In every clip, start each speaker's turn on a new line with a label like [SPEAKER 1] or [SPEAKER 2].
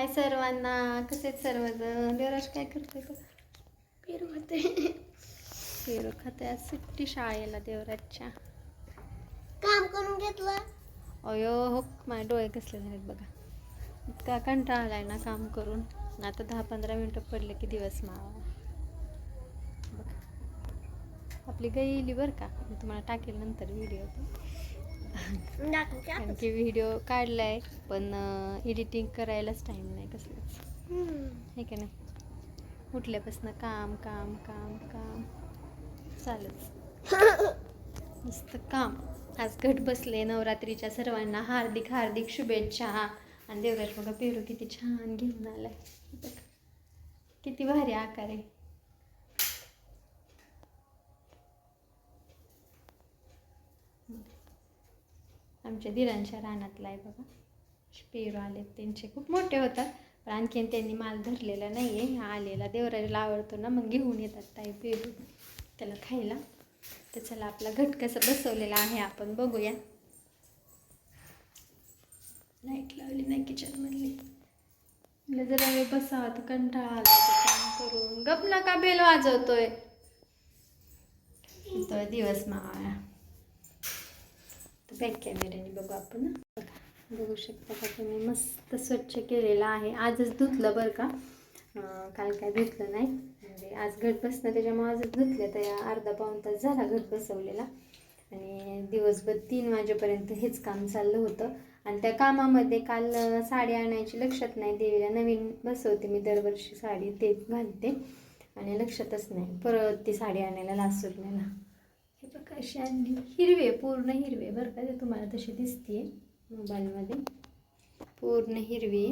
[SPEAKER 1] हाय सर्वांना. कसे आहेत सर्वजण? देवराज काय करतोय का
[SPEAKER 2] फिरवते
[SPEAKER 1] पेरू खाते. आज सुट्टी शाळेला देवराजच्या.
[SPEAKER 2] काम करून घेतलं.
[SPEAKER 1] अयो हो माझे डोळे कसले झालेत बघा. इतका कंटाळा आलाय ना काम करून. आता दहा पंधरा मिनटं पडले की दिवस मावा. बघा. आपली गईली बरं का? मी तुम्हाला टाकेल नंतर व्हिडिओ कारण. की व्हिडिओ काढलाय पण एडिटिंग करायलाच टाईम नाही कसलंच. हे का नाही? उठल्यापासून काम काम काम काम. चालूच. मस्त काम. आज घट बसले नवरात्रीच्या सर्वांना. हार्दिक हार्दिक शुभेच्छा. आणि देवराज बघा पेरू किती छान घेऊन आलाय. किती भारी आकार आहे. आमच्या दिरांच्या रानातला आहे बघा. पेरू आले त्यांचे खूप मोठे होतात पण आणखीन त्यांनी माल धरलेला नाही आहे हा आलेला देवराजला आवडतो ना मग घेऊन येतात ताई पेरू त्याला खायला. तर चला आपला घट कसं बसवलेला आहे आपण बघूया. लाइट लावली नाही किचनमधली म्हणलं जरा वेळ बसावा तर कंटाळा आला काम करून. गप का बेल वाजवतोय. तो दिवस मावळा. बॅक कॅमेऱ्याने बघू आपण. बघा, बघू शकता का तुम्ही? मस्त स्वच्छ केलेलं आहे. आजच धुतलं बरं का? काल काय धुतलं नाही. म्हणजे आज घट बसणं त्याच्यामुळे आजच धुतलं तर या अर्धा पाऊण तास झाला घट बसवलेला. आणि दिवसभर तीन वाजेपर्यंत हेच काम चाललं होतं. आणि त्या कामामध्ये काल साडी आणायची लक्षात नाही. देवीला नवीन बसवते मी दरवर्षी साडी ते घालते. आणि लक्षातच नाही. परत ती साडी आणायला लासूरण्याला बघा अशी आणली. हिरवे पूर्ण हिरवे. बरं का ते तुम्हाला तशी दिसते मोबाईलमध्ये. पूर्ण हिरवी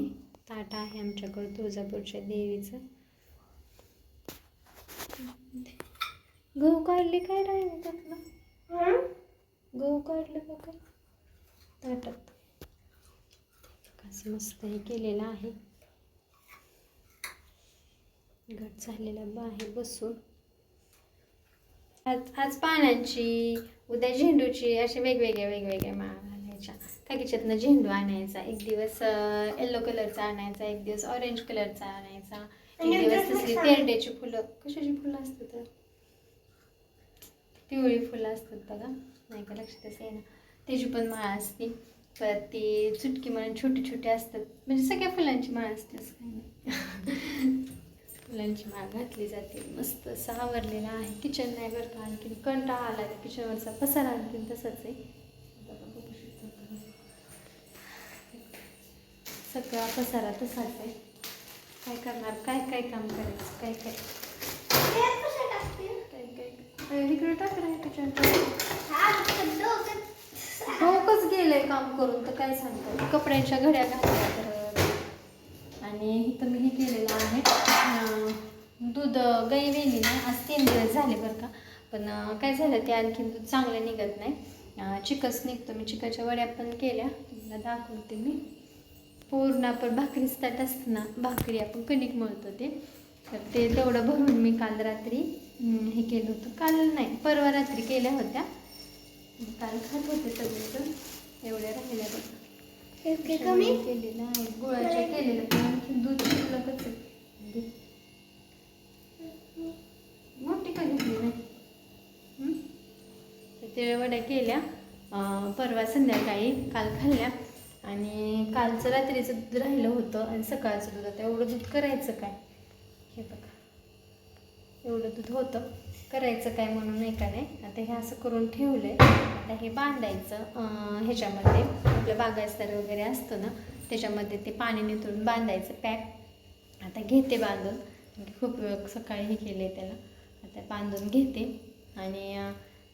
[SPEAKER 1] ताट आहे आमच्याकडं तुळजापूरच्या देवीचं. गहू काढले काय राहिले त्यातलं? गहू काढले का काय? ताटात. असं मस्त हे केलेलं आहे. घट झालेला बाहेर बसून. आज आज पानांची उद्या झेंडूची असे वेगवेगळ्या वेगवेगळ्या माळा घालायच्या काकीच्यातनं झेंडू आणायचा एक दिवस येल्लो कलरचा आणायचा एक दिवस ऑरेंज कलरचा आणायचा एक दिवस तसली तेरड्याची फुलं. कशाची फुलं असतात तर? पिवळी फुलं असतात बघा. नाही का लक्षातच आहे ना? त्याची पण माळ असते. परत ती चुटकी म्हणून छोटी छोटी असतात. म्हणजे सगळ्या फुलांची माळ असते असं काही नाही. फुलांची माळ घातली जाते. मस्त असं आवरलेलं आहे. किचन नाही बरं का? आणखीन कंटाळा आला त्या किचनवरचा पसारा आणखीन तसंच आहे. सगळा पसारा तसाच आहे. काय करणार? काय काय काम करायचं? काय काय? इकडे टाक रे किचन
[SPEAKER 2] हा, तर.
[SPEAKER 1] डोकंच गेलंय काम करून? तर काय सांगतो? कपड्यांच्या घड्या घातल्या तर. आणि इथं मी हे केलेलं आहे. दूध गाई वेली ना आज तीन दिवस झाले बरं का. पण काय झालं ते आणखी दूध चांगलं निघत नाही. चिकस निघतो मी चिकाच्या वड्या पण केल्या. तुम्हाला दाखवते मी. पूर्ण आपण भाकरीच ताट असतं ना भाकरी आपण कणिक मळतो ते. तर ते तेवढं भरून मी काल रात्री हे केलं होतं. काल नाही परवा रात्री केल्या होत्या. काल खात होते सगळेजण एवढ्या राहिल्या बघा
[SPEAKER 2] इतके कमी?
[SPEAKER 1] केलेलं आहे गुळाच्या केलेलं पण आणखी दूध शिल्लकच आहे. मोठी का घेतली नाही? हं? तर ते वड्या केल्या. परवा संध्याकाळी काल खाल्ल्या. आणि कालचं रात्रीचं दूध राहिलं होतं आणि सकाळचं दूध. आता एवढं दूध करायचं काय? हे बघा. एवढं दूध होतं. करायचं काय म्हणून नाही का नाही? आता हे असं करून ठेवलंय. आता हे बांधायचं ह्याच्यामध्ये आपलं बागायस्तर वगैरे असतं ना त्याच्यामध्ये ते पाणी निथळून बांधायचं पॅक. आता घेते बांधून. खूप वेळ सकाळी हे केलं आहे त्याला. आता बांधून घेते. आणि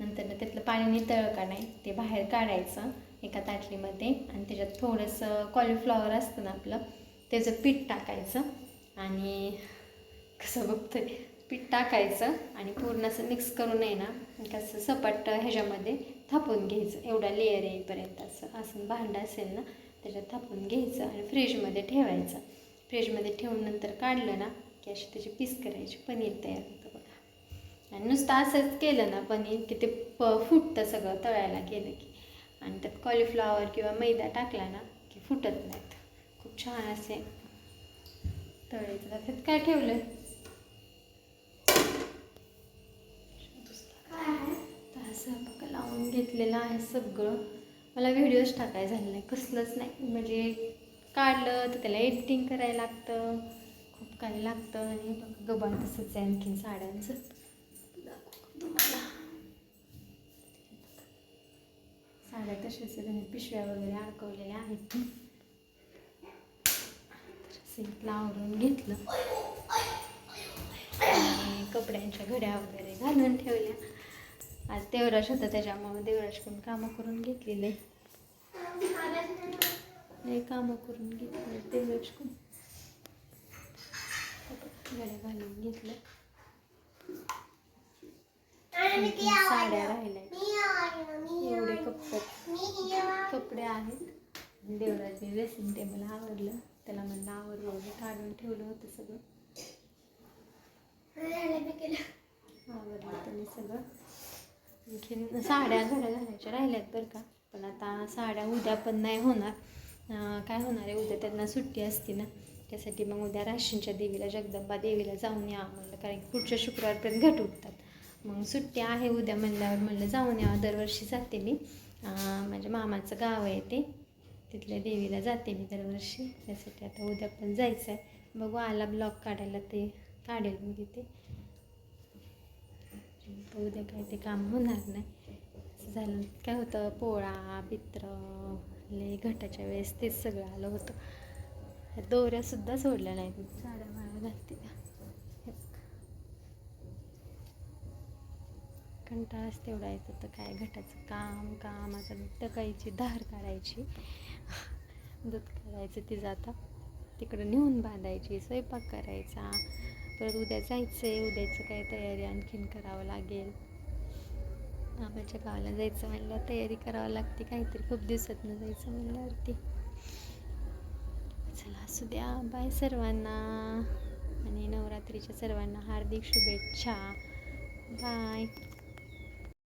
[SPEAKER 1] नंतर ना त्यातलं पाणी नितळं का नाही ते बाहेर काढायचं एका ताटलीमध्ये. आणि त्याच्यात थोडंसं कॉलीफ्लॉवर असतं ना आपलं त्याचं पीठ टाकायचं. आणि कसं बघतोय? पीठ टाकायचं आणि पूर्ण असं मिक्स करून आहे ना कसं सपाट ह्याच्यामध्ये थापून घ्यायचं. एवढा लेअर येईपर्यंत असं असं भांडं असेल ना त्याच्यात थापून घ्यायचं आणि फ्रीजमध्ये ठेवायचं. फ्रीजमध्ये ठेवून नंतर काढलं ना की अशी त्याची पीस करायची पनीर तयार होतं बघा. आणि नुसतं असंच केलं ना पनीर की ते प फुटतं सगळं तळायला केलं की. आणि त्यात कॉलीफ्लॉवर किंवा मैदा टाकला ना की फुटत नाहीत. खूप छान असे तळायचं त्यात काय ठेवलं घेतलेलं आहे सगळं. मला व्हिडिओज टाकायला झाले नाही. कसलंच नाही. म्हणजे काढलं तर त्याला एडिटिंग करायला लागतं. खूप काही लागतं. आणि बघा गबाळ तसंच आहे आणखीन साड्यांचं. तुम्हाला. साड्या तशाच आहेत पिशव्या वगैरे अडकवलेल्या आहेत. सिंकला आवरून घेतलं. आणि कपड्यांच्या घड्या वगैरे घालून ठेवल्या. आज देवराश होता त्याच्यामुळे देवराजकडून कामं करून घेतलेले. नाही कामं करून घेतले देवराजकडून. गाड्या घालून घेतलं साड्या राहिल्या एवढे कपडे कपडे आहेत. देवराजने ड्रेसिंग टेबल आवडलं त्याला म्हणलं आवडलं वगैरे काढून ठेवलं होतं सगळं. आवडलं त्याने सगळं. आणखीन साड्या घड्या घालायच्या राहिल्यात बरं का. पण आता साड्या उद्या पण नाही होणार. काय होणार आहे? उद्या त्यांना सुट्टी असते ना. त्यासाठी मग उद्या राशींच्या देवीला जगदंबा देवीला जाऊन या म्हणलं. कारण की पुढच्या शुक्रवारपर्यंत घट उठतात. मग सुट्टी आहे उद्या म्हणल्यावर म्हणलं जाऊन या दरवर्षी जाते मी. माझ्या मामाचं गाव आहे ते. तिथल्या देवीला जाते मी दरवर्षी. त्यासाठी आता उद्या पण जायचं आहे बघू आला ब्लॉग काढायला ते काढेल मी तिथे. तर उद्या काय ते काम होणार नाही. असं झालं. काय होतं पोळा पित्र लय घटाच्या वेळेस तेच सगळं आलं होतं. दोऱ्यासुद्धा सोडल्या नाहीत. साड्या माळ्या घालते हे कंटाळाच तेवढा येत होतं काय घटाचं काम काम. आता टकाईची धार काढायची. दूध काढायचं ती आता. तिकडं नेऊन बांधायची स्वयंपाक करायचा. परत उद्या जायचं आहे उद्याचं काय तयारी आणखीन करावं लागेल. आमच्या गावाला जायचं म्हणलं तयारी करावं लागते काहीतरी खूप दिवसातनं जायचं म्हणल्यावरती. चला असू द्या. बाय सर्वांना. आणि नवरात्रीच्या सर्वांना हार्दिक शुभेच्छा. बाय.